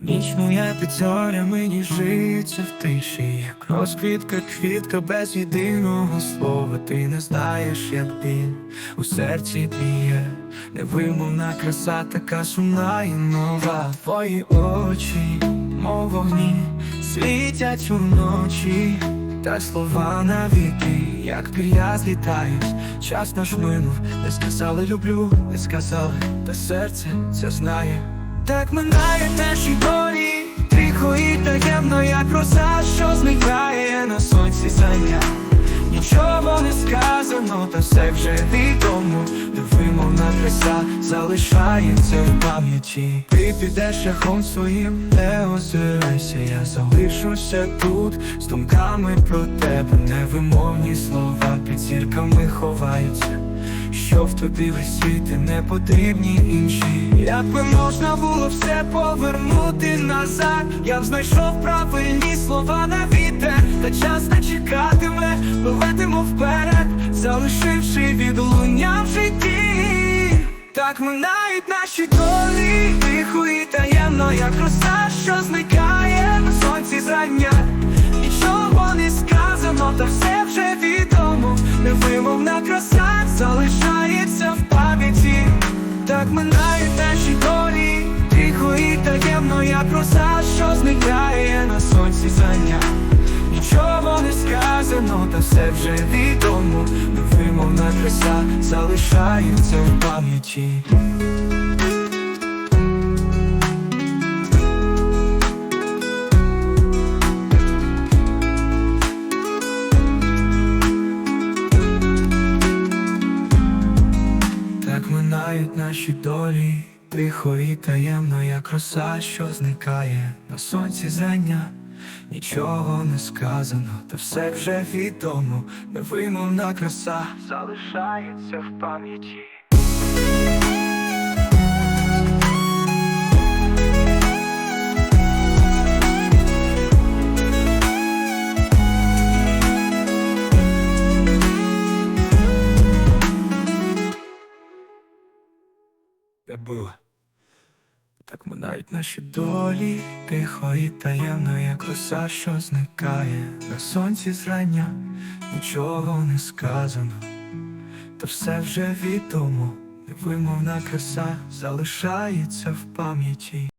Ніч моя під зорями ніжиться в тиші, як розквітка квітка без єдиного слова. Ти не знаєш, як біль у серці б'є, невимовна краса, така сумна і нова. Твої очі, мов вогні, світять уночі, та слова навіки, як пір'я злітають. Час наш минув, не сказали люблю, не сказали, та серце це знає. Так минають наші долі, тихо і таємно, як роса, що зникає на сонці заня. Нічого не сказано, та все вже відомо, невимовна краса залишається в пам'яті. Ти підеш шляхом своїм, не озирайся, я залишуся тут з думками про тебе, невимовні слова під зірками ховаються. Що в тобі висіти не потрібні інші. Якби можна було все повернути назад? Я б знайшов правильні слова на вітер. Та час не чекатиме, летимо вперед Залишивши відлуння в житті. Так минають наші долі Тихо і таємно, як роса, що зникає на сонці зрання. Нічого не сказано, та все вже відомо. Невимовна краса залишається Так минають наші долі. Тихо і таємно, як роса, що зникає на сонці зання Нічого не сказано, та все вже відомо. Невимовна краса залишається в пам'яті Так наші долі, тихо і таємно, як роса, що зникає на сонці зрання, нічого не сказано, та все вже відомо, невимовна краса залишається в пам'яті. Було? Так минають наші долі, тихо і таємно, як роса, що зникає на сонці зрання, нічого не сказано, та все вже відомо, невимовна краса залишається в пам'яті.